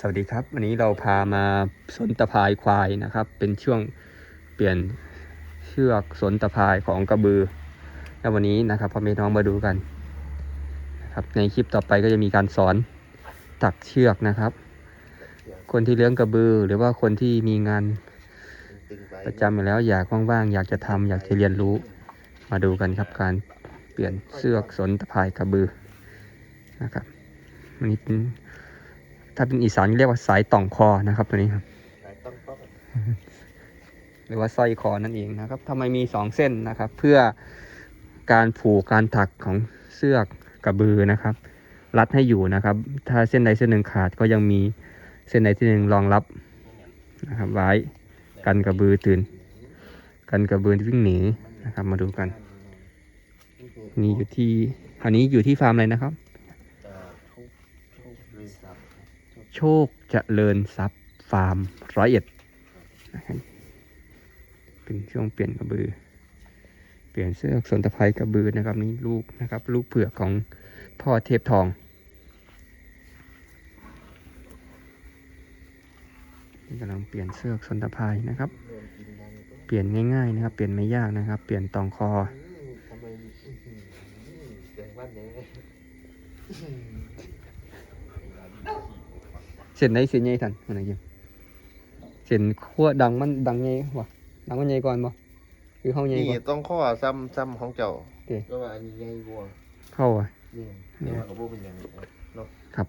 สวัสดีครับ วันนี้เราพามาสนตะพายควายนะครับ เป็นช่วงเปลี่ยนเชือกสนตะพายของกระบือ แล้ววันนี้นะครับพ่อแม่น้องมาดูกันนะครับ ในคลิปต่อไปก็จะมีการสอนตักเชือกนะครับ คนที่เลี้ยงกระบือ หรือว่าคนที่มีงานประจำอยู่แล้วอยากว่างๆอยากจะทำอยากจะเรียนรู้ มาดูกันครับการเปลี่ยนเชือกสนตะพายกระบือนะครับวันนี้เป็น ถ้าเป็นอีสานเรียกว่าสายต่องคอนะครับตัวนี้ครับหรือว่าสร้อยคอนั่นเองนะครับทำไมมีสองเส้นนะครับ เพื่อการผูกการถักของเสื้อกกระบือนะครับ รัดให้อยู่นะครับ ถ้าเส้นใดเส้นหนึ่งขาดก็ยังมีเส้นใดเส้นหนึ่งรองรับนะครับ ไว้กันกระบือตื่น กันกระบือวิ่งหนีนะครับ มาดูกัน นี่อยู่ที่อันนี้อยู่ที่ฟาร์มอะไรนะครับ โชคโชคเจริญทรัพย์ฟาร์มร้อยเอ็ดนะครับเป็นช่วงเปลี่ยนกระบือ เปลี่ยนเสื้อสนตะไคร้กระบือนะครับนี่ลูกนะครับ ลูกเผือกของพ่อเทพทองนี่กำลังเปลี่ยนเสื้อสนตะไคร้นะครับ เปลี่ยนง่ายๆนะครับ เปลี่ยนไม่ยากนะครับ เปลี่ยนตองคอ อืมทำไมอื้อหือแจงบ้านยังไง เส้นไหนเส้นใหญ่ทันอะไรอย่างเส้นขั้วดังมันดังใหญ่วะดังมันใหญ่ก่อนบ่คือเข้าใหญ่นี่ก่อนต้องข้อซ้ำซ้ำของเจ้าโอเคก็ว่าอันนี้ใหญ่กว่าเข้าอะนี่นี่ว่ากับพวกเป็นอย่างนี้เนาะครับ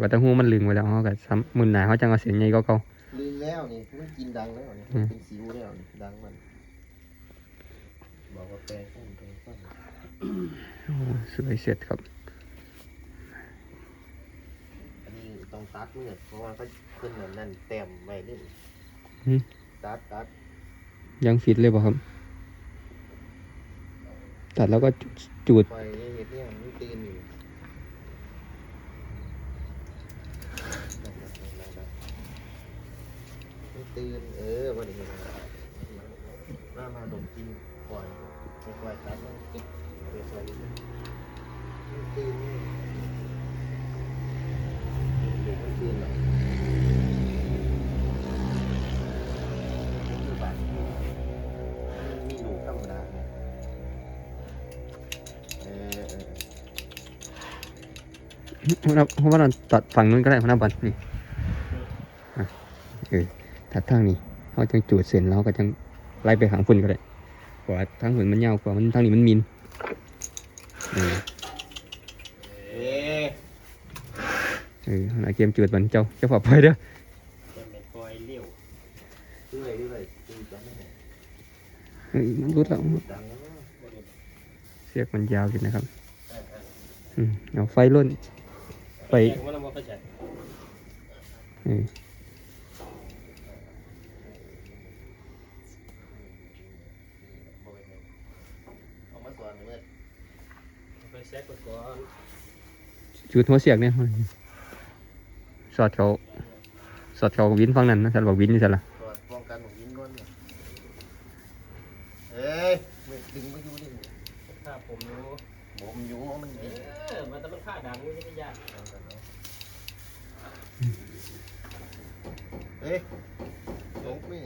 ว่าแต่หูมันลึงไว้แล้วเขาก็ซ้ำมือหนาเขาจังเอาเสียงใหญ่ก็เก่าลืมแล้วนี่มันกินดังแล้วนี่อืมเป็นสิวแล้วนี่ดังมันบอกว่าแปลงต้นแปลงต้นโอ้สวยเสร็จครับ อันนี้ ต้องตัดเมื่อเพราะว่าเขาขึ้นเหมือนนั่นแต้มไม่เล่นหืมตัดตัดยังฟิตเลยป่ะครับ ตัดแล้วก็จูดปล่อยให้เห็ดเนี่ยมันตื่นอยู่มันตื่นเออวันนี้มามาดมกินปล่อยปล่อยตัดมันติดเปิดไฟมันตื่นนี่ เด็กมันตื่นหรอคือบ้านมีลูกธรรมดาเนี่ยเออเออเพราะว่าเพราะว่าเราตัดฝั่งนู้นก็ได้พนักบันนี่อะเออตัดทางนี้เขาจังจูดเส้นแล้วก็จังไล่ไปหางฝุ่นก็ได้เพราะว่าทางฝุ่นมันยาวกว่ามันทางนี้มันมินเออ เอ๊ะ เออเอาเกมจูดบันเจ้าเจ้าฝากไปเด้อจะเป็นปล่อยเลี้ยวเรื่อยเรื่อยจืดจังเลยเฮ้ยรุดแล้วดังเสียกมันยาวอยู่นะครับเออเอออืมเอาไฟล่นไปแจ้งว่าเราบ่เข้าใจเออเอามาสอนเมื่อไปแซกก่อนจูดหัวเสียกเนี่ย สอดเขาสอดเขาวินฟังนั้นนะสันบอกวินนี่สันละสอนป้องกันของยิงก่อนเนี่ยเอ้ยไม่ดึงไปอยู่ดิถ้าผมรู้ผมอยู่มันเอยิงอมันต้องฆ่าดังนี่ไม่ยากเอ้ยลงไม่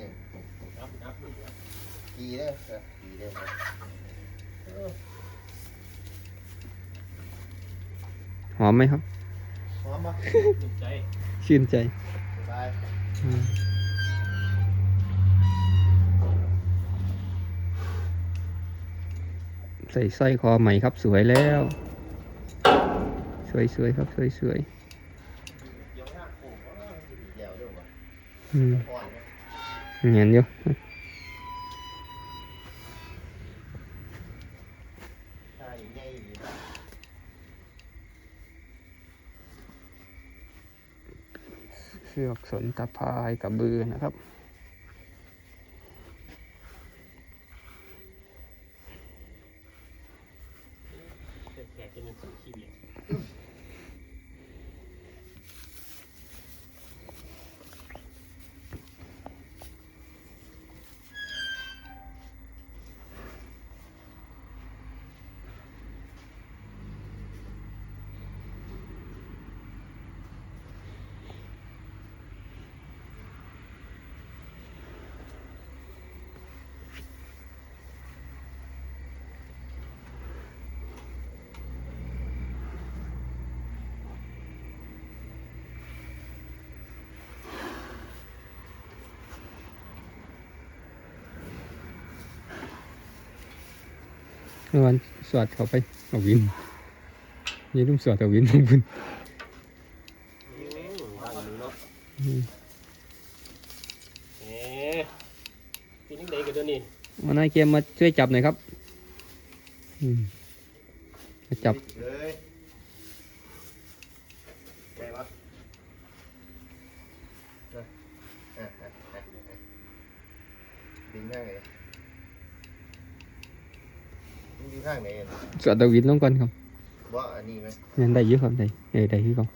นับนับนี่เดี๋ยวขี่ได้เออขี่ได้ครับหอมไหมครับ มปะถูกใจชื่นใจบายอืมใส่สร้อยคอใหม่ครับสวยแล้ว สวยสวยๆครับสวยสวยเงี้ยวะๆอืมเห็นอยู่ ถ้าอย่างใหญ่อยู่นะ เชือกสนตะพายกับบือนะครับ แขกจะเป็นสังขี้เบียด อ เมื่อวันสวดเขาไปเอาวินนี่ลุงสวดเอาวินของคุณอืมบ้านนี้เนาะอืมเอ๊ะเป็นยังไงกันเดี๋ยวนี้เอานายเกมมาช่วยจับหน่อยครับมาจับเลยไงวะนะอะอะอะอะดึงข้าไง อยู่ข้างไหนอะสวดเอาวินลงก่อนครับว่าอันนี้ไหมนั่นได้เยอะครับได้เออได้ที่เขา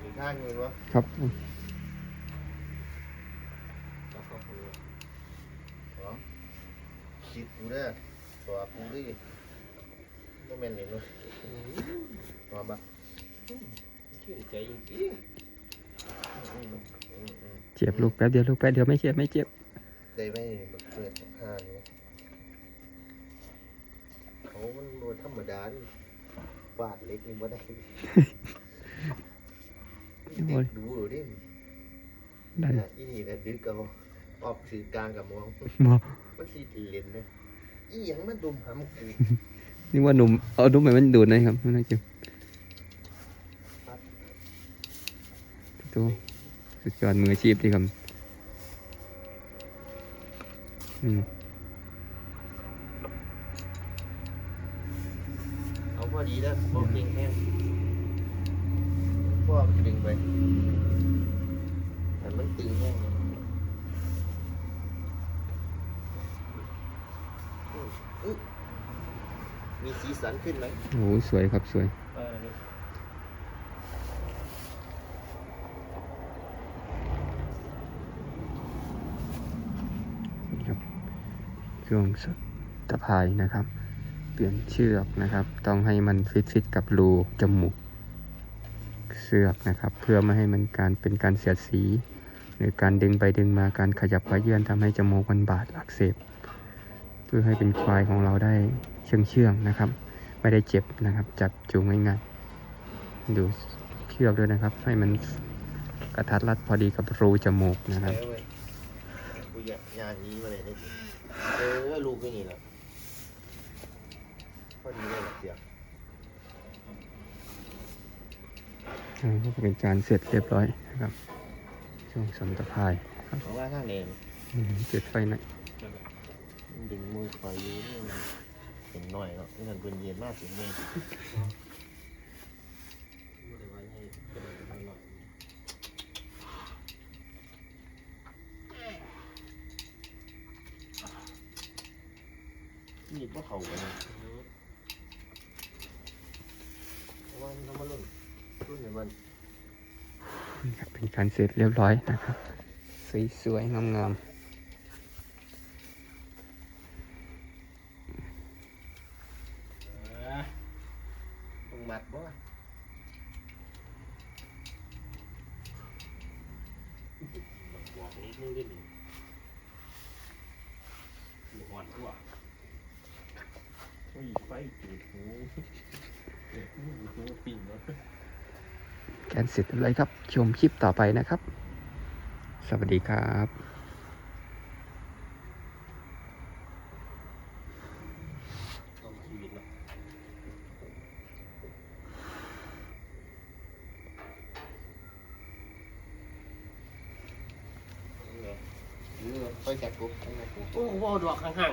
ดึงข้างอยู่วะครับแล้วก็ปูหอมจิตกูเด้อตัวกูดิก็แม่นเลยเนาะอืมหอมปะชื่นใจจริงอืมอืมอืมอืม เจ็บลูกแป๊บเดียวลูกแป๊บเดียวไม่เจ็บไม่เจ็บได้ไมบักเปิดห่าเนี่ยเขามันโดนธรรมดานี่ฟาดเล็กนี่บ่ได้เด็กดูดิได้อีนี่นะดึกเอาออกสื่อกลางกับมองบอมันสีเล่นนะอีหยังมันดุมหำกูนี่ว่าหนุ่มเอาดุมไปมันดูดนะครับไม่ต้องเจ็บ ตัวสุดยอดมืออาชีพที่ครับอืมเอาพอดีแล้วบอกเก่งแห้งพ่อมันดึงไปแต่มันตึงแห้งเลยอื้ออื้อมีสีสันขึ้นไหมโอ้โหสวยครับสวย ๆเออนี่ ครับ ช่วงตะพายนะครับ เปลี่ยนเชือกนะครับ ต้องให้มันฟิตฟิตๆกับรูจมูกเสือกนะครับ เพื่อไม่ให้มันการเป็นการเสียดสี หรือการดึงไปดึงมาการขยับขยื่นทำให้จมูกมันบาดอักเสบ เพื่อให้เป็นควายของเราได้เชื่องเชื่องนะครับ ไม่ได้เจ็บนะครับ จับจูงง่ายๆดูเชือกด้วยนะครับ ให้มันกระทัดรัดพอดีกับรูจมูกนะครับ เว้ยกูอยากยางนี้มาเลยได้ดิเออลูกก็นี่แหละพอดีเลยล่ะเสียอ่าก็เป็นการเสร็จเรียบร้อยนะครับ ช่วงสัมตพายครับของว่าข้างเนมอืมจุดไฟหน่อยดึงมือคอยอยู่นี่มันเห็นหน่อยเนาะนี่มันเป็นเย็นมากถึงเมฆ ไม่ได้ไว้ให้กระโดดไปหน่อย นี่พวกเขากันนะอืมเพราะว่ามันมารุ่นรุ่นในวันครับเป็นการเสร็จเรียบร้อยนะครับ สวยๆงามเออต้องมัดบ่บอกนิดนึงด้วยนี่อยู่หอนทั่ว อุ้ยไฟจุดหูเอออยู่ตัวปิ่งเนาะๆการเสร็จเรียบร้อยครับ ชมคลิปต่อไปนะครับ สวัสดีครับต้องชีวิตเนาะนี่ไงนี่ไงไฟแคบกูไฟแคบกูโอ้โหดอกข้าง